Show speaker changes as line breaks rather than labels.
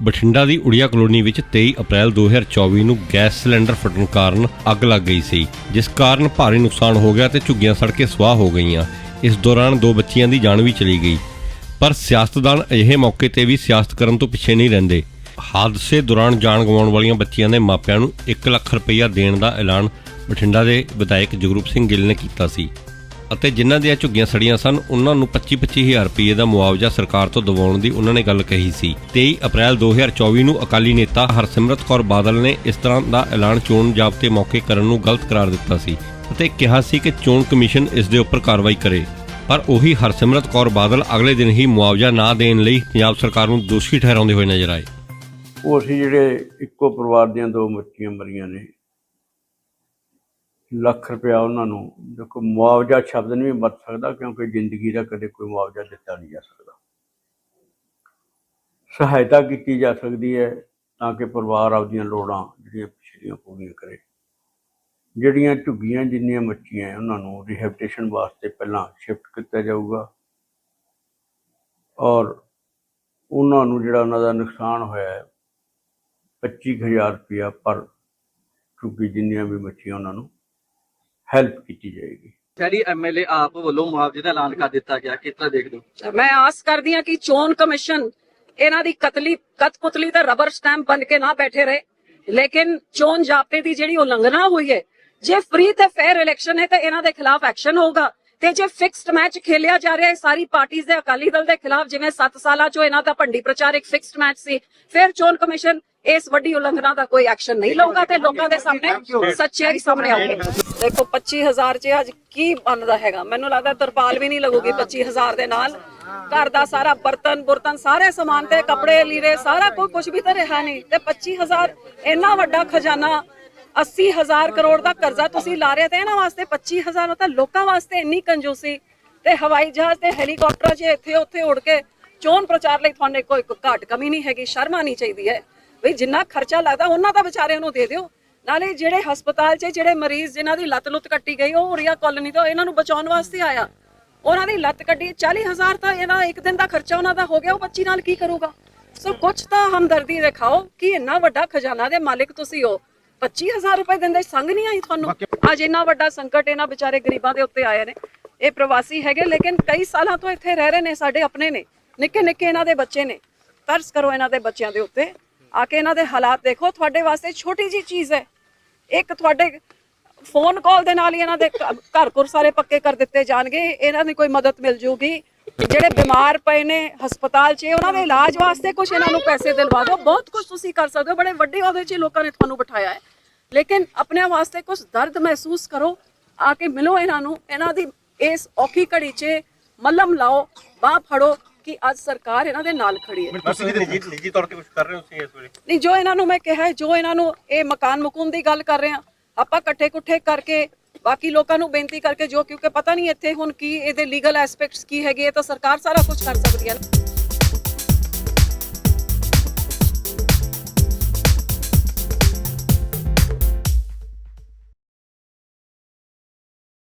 ਬਠਿੰਡਾ ਦੀ Oriya colony ਵਿੱਚ 23 ਅਪ੍ਰੈਲ 2024 ਨੂੰ gas cylinder ਫਟਣ ਕਾਰਨ ਅੱਗ ਲੱਗ ਗਈ ਸੀ, ਜਿਸ ਕਾਰਨ ਭਾਰੀ ਨੁਕਸਾਨ ਹੋ ਗਿਆ ਤੇ ਝੁੱਗੀਆਂ ਸੜ ਕੇ ਸਵਾਹ ਹੋ ਗਈਆਂ। ਇਸ ਦੌਰਾਨ ਦੋ ਬੱਚੀਆਂ ਦੀ ਜਾਨ ਵੀ ਚਲੀ ਗਈ। ਪਰ ਸਿਆਸਤਦਾਨ ਅਜਿਹੇ ਮੌਕੇ ਤੇ ਵੀ ਸਿਆਸਤ ਕਰਨ ਤੋਂ ਪਿੱਛੇ ਨਹੀਂ ਰਹਿੰਦੇ। ਹਾਦਸੇ ਦੌਰਾਨ ਜਾਨ ਗਵਾਉਣ ਵਾਲੀਆਂ ਬੱਚੀਆਂ ਦੇ ਮਾਪਿਆਂ ਨੂੰ 1 ਲੱਖ ਰੁਪਈਆ ਦੇਣ ਦਾ ਐਲਾਨ ਬਠਿੰਡਾ ਦੇ ਵਿਧਾਇਕ ਜਗਰੂਪ ਸਿੰਘ ਗਿੱਲ ਨੇ ਕੀਤਾ ਸੀ। ਅਤੇ ਜਿਨ੍ਹਾਂ ਦੀਆਂ ਝੁੱਗੀਆਂ ਸੜੀਆਂ ਸਨ, ਉਹਨਾਂ ਨੂੰ 25-25000 ਰੁਪਏ ਦਾ ਮੁਆਵਜ਼ਾ ਸਰਕਾਰ ਤੋਂ ਦਿਵਾਉਣ ਦੀ ਉਹਨਾਂ ਨੇ ਗੱਲ ਕਹੀ ਸੀ। 23 ਅਪ੍ਰੈਲ 2024 ਨੂੰ ਅਕਾਲੀ ਨੇਤਾ ਹਰਸਿਮਰਤ ਕੌਰ ਬਾਦਲ ਨੇ ਇਸ ਤਰ੍ਹਾਂ ਦਾ ਐਲਾਨ ਚੋਣ ਜਾਬਤੇ ਮੌਕੇ ਕਰਨ ਨੂੰ ਗਲਤ ਕਰਾਰ ਦਿੱਤਾ ਸੀ ਅਤੇ ਕਿਹਾ ਸੀ ਕਿ ਚੋਣ ਕਮਿਸ਼ਨ ਇਸ ਦੇ ਉੱਪਰ ਕਾਰਵਾਈ ਕਰੇ। ਪਰ ਉਹੀ ਹਰਸਿਮਰਤ ਕੌਰ ਬਾਦਲ ਅਗਲੇ ਦਿਨ ਹੀ ਮੁਆਵਜ਼ਾ ਨਾ ਦੇਣ ਲਈ ਪੰਜਾਬ ਸਰਕਾਰ ਨੂੰ ਦੋਸ਼ੀ ਠਹਿਰਾਉਂਦੇ ਹੋਏ ਨਜ਼ਰ ਆਏ।
ਉਹ ਅਸੀਂ ਜਿਹੜੇ ਇੱਕੋ ਪਰਿਵਾਰ ਦੀਆਂ ਦੋ ਬੱਚੀਆਂ ਮਰੀਆਂ ਨੇ ਲੱਖ ਰੁਪਇਆ ਉਹਨਾਂ ਨੂੰ, ਦੇਖੋ ਮੁਆਵਜ਼ਾ ਸ਼ਬਦ ਨਹੀਂ ਵਰਤ ਸਕਦਾ ਕਿਉਂਕਿ ਜ਼ਿੰਦਗੀ ਦਾ ਕਦੇ ਕੋਈ ਮੁਆਵਜ਼ਾ ਦਿੱਤਾ ਨਹੀਂ ਜਾ ਸਕਦਾ। ਸਹਾਇਤਾ ਕੀਤੀ ਜਾ ਸਕਦੀ ਹੈ ਤਾਂ ਕਿ ਪਰਿਵਾਰ ਆਪਦੀਆਂ ਲੋੜਾਂ ਜਿਹੜੀਆਂ ਪਿਛਲੀਆਂ ਪੂਰੀਆਂ ਕਰੇ। ਜਿਹੜੀਆਂ ਝੁੱਗੀਆਂ ਜਿੰਨੀਆਂ ਮੱਚੀਆਂ ਉਹਨਾਂ ਨੂੰ ਰਿਹੈਬਿਟੇਸ਼ਨ ਵਾਸਤੇ ਪਹਿਲਾਂ ਸ਼ਿਫਟ ਕੀਤਾ ਜਾਊਗਾ। ਔਰ ਉਹਨਾਂ ਨੂੰ ਜਿਹੜਾ ਉਹਨਾਂ ਦਾ ਨੁਕਸਾਨ ਹੋਇਆ ਹੈ 25000 ਰੁਪਇਆ ਪਰ ਝੁੱਗੀ ਜਿੰਨੀਆਂ ਵੀ ਮੱਛੀਆਂ ਉਹਨਾਂ ਨੂੰ ਹੈਲਪ ਕੀਤੀ ਜਾਏਗੀ।
ਸ਼ਹਿਰੀ ਐਮਐਲਏ ਆਪ ਵੱਲੋਂ ਮੁਆਵਜ਼ੇ ਦਾ ਐਲਾਨ ਕਰ ਦਿੱਤਾ ਗਿਆ। ਕਿਤਾ ਦੇਖ ਲਓ
ਮੈਂ ਆਸ ਕਰਦੀ ਹਾਂ ਕਿ ਚੋਣ ਕਮਿਸ਼ਨ ਇਹਨਾਂ ਦੀ ਕਤਲੀ ਕਤਪੁਤਲੀ ਤੇ ਰਬਰ ਸਟੈਂਪ ਬਣ ਕੇ ਨਾ ਬੈਠੇ ਰਹੇ। ਲੇਕਿਨ ਚੋਣ ਜਾਬਤੇ ਦੀ ਜਿਹੜੀ ਉਲੰਘਣਾ ਹੋਈ ਹੈ ਜੇ ਫ੍ਰੀ ਤੇ ਫੇਅਰ ਇਲੈਕਸ਼ਨ ਹੈ ਤਾਂ ਇਹਨਾਂ ਦੇ ਖਿਲਾਫ ਐਕਸ਼ਨ ਹੋਊਗਾ। ਤੇ ਜੇ ਫਿਕਸਡ ਮੈਚ ਖੇਲਿਆ ਜਾ ਰਿਹਾ ਹੈ ਸਾਰੀ ਪਾਰਟੀਆਂ ਦੇ ਅਕਾਲੀ ਦਲ ਦੇ ਖਿਲਾਫ ਜਿਵੇਂ 7 ਸਾਲਾਂ ਚੋਂ ਇਹਨਾਂ ਦਾ ਭੰਡੀ ਪ੍ਰਚਾਰ ਇੱਕ ਫਿਕਸਡ ਮੈਚ ਸੀ ਫਿਰ ਚੋਣ ਕਮਿਸ਼ਨ ਇਸ ਵੱਡੀ ਉਲੰਘਣਾ ਦਾ ਕੋਈ ਐਕਸ਼ਨ ਨਹੀਂ ਲਊਗਾ ਤੇ ਲੋਕਾਂ ਦੇ ਸਾਹਮਣੇ ਸੱਚਾਈ ਸਾਹਮਣੇ ਆਊਗੀ। ਦੇਖੋ 25000 ਚ ਅੱਜ ਕੀ ਬਣਦਾ ਹੈਗਾ? ਮੈਨੂੰ ਲੱਗਦਾ ਤਰਪਾਲ ਵੀ ਨਹੀਂ ਲੱਗੂਗੀ 25000 ਦੇ ਨਾਲ। ਘਰ ਦਾ ਸਾਰਾ ਬਰਤਨ ਬੁਰਤਨ ਸਾਰੇ ਸਮਾਨ ਤੇ ਕੱਪੜੇ, ਲੀੜੇ, ਸਾਰਾ ਕੋਈ ਕੁਝ ਵੀ ਤਾਂ ਰਿਹਾ ਨਹੀਂ। ਤੇ 25000 ਇੰਨਾ ਵੱਡਾ ਖਜ਼ਾਨਾ 80000 ਕਰੋੜ ਦਾ ਕਰਜ਼ਾ ਤੁਸੀਂ ਲਾ ਰਹੇ ਤੇ ਇਹਨਾਂ ਵਾਸਤੇ 25000 ਉਹ ਤਾਂ ਲੋਕਾਂ ਵਾਸਤੇ ਇੰਨੀ ਕੰਜੂਸੀ। ਤੇ ਹਵਾਈ ਜਹਾਜ਼ ਤੇ ਹੈਲੀਕਾਪਟਰ 'ਚ ਇੱਥੇ ਉੱਥੇ ਉੜ ਕੇ ਚੋਣ ਪ੍ਰਚਾਰ ਲਈ ਤੁਹਾਨੂੰ ਕੋਈ ਘਾਟ ਕਮੀ ਨਹੀਂ ਹੈਗੀ, ਸ਼ਰਮ ਆਣੀ ਚਾਹੀਦੀ ਹੈ। ਵੀ ਜਿੰਨਾ ਖਰਚਾ ਲੱਗਦਾ, ਉਹਨਾਂ ਦਾ ਵਿਚਾਰਿਆਂ ਨੂੰ ਦੇ ਦਿਓ। ਨਾਲੇ ਜਿਹੜੇ ਹਸਪਤਾਲ 'ਚ ਜਿਹੜੇ ਮਰੀਜ਼ ਜਿਨ੍ਹਾਂ ਦੀ ਲੱਤ ਲੁੱਤ ਕੱਟੀ ਗਈ ਉਹ ਉੜੀਆ ਕਾਲੋਨੀ ਤੋਂ ਇਹਨਾਂ ਨੂੰ ਬਚਾਉਣ ਵਾਸਤੇ ਆਇਆ। ਉਹਨਾਂ ਦੀ ਲੱਤ ਕੱਟੀ 40000 ਤਾਂ ਇਹਦਾ ਇੱਕ ਦਿਨ ਦਾ ਖਰਚਾ ਉਹਨਾਂ ਦਾ ਹੋ ਗਿਆ ਉਹ ਬੱਚੀ ਨਾਲ ਕੀ ਕਰੂਗਾ? ਸੋ ਕੁਝ ਤਾਂ ਹਮਦਰਦੀ ਦਿਖਾਓ ਕਿ ਇੰਨਾ ਵੱਡਾ ਖਜ਼ਾਨਾ ਦੇ ਮਾਲਿਕ ਤੁਸੀਂ ਹੋ। 25000 ਰੁਪਏ ਦਿੰਦੇ ਸੰਗ ਨਹੀਂ ਆਈ ਤੁਹਾਨੂੰ? ਅੱਜ ਇੰਨਾ ਵੱਡਾ ਸੰਕਟ ਇਹਨਾਂ ਵਿਚਾਰੇ ਗਰੀਬਾਂ ਦੇ ਉੱਤੇ ਆਏ ਨੇ। ਇਹ ਪ੍ਰਵਾਸੀ ਹੈਗੇ ਲੇਕਿਨ ਕਈ ਸਾਲਾਂ ਤੋਂ ਇੱਥੇ ਰਹਿ ਰਹੇ ਨੇ ਸਾਡੇ ਆਪਣੇ ਨੇ। ਨਿੱਕੇ ਨਿੱਕੇ ਇਹਨਾਂ ਦੇ ਬੱਚੇ ਨੇ। ਤਰਸ ਕਰੋ ਇਹਨਾਂ ਦੇ ਬੱਚਿਆਂ ਦੇ ਉੱਤੇ। ਆ ਕੇ ਇਹਨਾਂ ਦੇ ਹਾਲਾਤ ਦੇਖੋ ਤੁਹਾਡੇ ਵਾਸਤੇ ਛੋਟੀ ਜੀ ਚੀਜ਼ ਹੈ। ਇੱਕ ਤੁਹਾਡੇ ਫੋਨ ਕਾਲ ਦੇ ਨਾਲ ਹੀ ਇਹਨਾਂ ਦੇ ਘਰ ਘਰ ਸਾਰੇ ਪੱਕੇ ਕਰ ਦਿੱਤੇ ਜਾਣਗੇ, ਇਹਨਾਂ ਦੀ ਕੋਈ ਮਦਦ ਮਿਲ ਜੂਗੀ। ਜਿਹੜੇ ਬਿਮਾਰ ਪਏ ਨੇ ਹਸਪਤਾਲ 'ਚ ਉਹਨਾਂ ਦੇ ਇਲਾਜ ਵਾਸਤੇ ਕੁਝ ਇਹਨਾਂ ਨੂੰ ਪੈਸੇ ਦਿਲਵਾ ਦਿਓ। ਬਹੁਤ ਕੁਝ ਤੁਸੀਂ ਕਰ ਸਕਦੇ ਹੋ, ਬੜੇ ਵੱਡੇ ਅਹੁਦੇ 'ਚ ਲੋਕਾਂ ਨੇ ਤੁਹਾਨੂੰ ਬਿਠਾਇਆ ਹੈ। ਲੇਕਿਨ ਆਪਣੇ ਵਾਸਤੇ ਕੁਝ ਦਰਦ ਮਹਿਸੂਸ ਕਰੋ, ਆ ਕੇ ਮਿਲੋ ਇਹਨਾਂ ਨੂੰ। ਇਹਨਾਂ ਦੀ ਇਸ ਔਖੀ ਘੜੀ 'ਚ ਮੱਲਮ ਲਾਓ, ਬਾਹ ਫੜੋ ਕਿ ਅੱਜ ਸਰਕਾਰ ਇਹਨਾਂ ਦੇ ਨਾਲ ਖੜੀ ਹੈ।
ਤੁਸੀਂ ਨਿੱਜੀ ਨਿੱਜੀ ਤੌਰ ਤੇ ਕੁਝ ਕਰ ਰਹੇ ਹੋ ਤੁਸੀਂ ਇਸ ਵੇਲੇ?
ਨਹੀਂ ਜੋ ਇਹਨਾਂ ਨੂੰ ਮੈਂ ਕਿਹਾ ਜੋ ਇਹਨਾਂ ਨੂੰ ਇਹ ਮਕਾਨ ਮਕੂਨ ਦੀ ਗੱਲ ਕਰ ਰਹੇ ਆ ਆਪਾਂ ਇਕੱਠੇ ਕੁੱਠੇ ਕਰਕੇ ਬਾਕੀ ਲੋਕਾਂ ਨੂੰ ਬੇਨਤੀ ਕਰਕੇ ਜੋ ਕਿਉਂਕਿ ਪਤਾ ਨਹੀਂ ਇੱਥੇ ਹੁਣ ਕੀ ਇਹਦੇ ਲੀਗਲ ਐਸਪੈਕਟਸ ਕੀ ਹੈਗੇ ਇਹ ਤਾਂ ਸਰਕਾਰ ਸਾਰਾ ਕੁਝ ਕਰ ਸਕਦੀ ਹੈ ਨਾ।